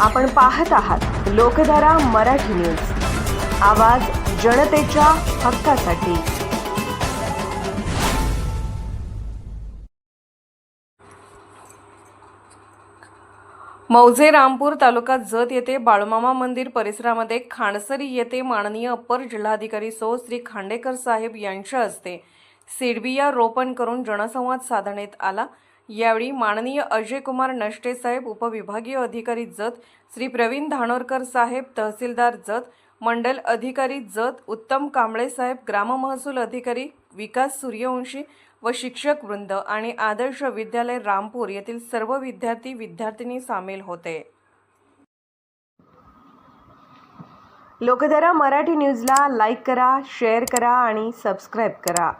आपण पाहत आहात लोकधारा मराठी न्यूज. आवाज जनतेच्या हक्कासाठी. मौजे रामपूर तालुका जत येथे बाळूमामा मंदिर परिसरामध्ये खाणसरी येथे माननीय अप्पर जिल्हाधिकारी सौ श्री खांडेकर साहेब यांच्या हस्ते सिडबिया रोपण करून जनसंवाद साधण्यात आला. यावेळी माननीय अजय कुमार नष्टे साहेब उपविभागीय अधिकारी जत श्री प्रवीण धानोरकर साहेब तहसीलदार जत मंडल अधिकारी जत उत्तम कांबळे साहेब ग्राममहसूल अधिकारी विकास सूर्यवंशी व शिक्षक वृंद आणि आदर्श विद्यालय रामपूर येथील सर्व विद्यार्थी विद्यार्थिनी सामील होते. लोकधारा मराठी न्यूजला लाईक करा शेअर करा आणि सबस्क्राईब करा.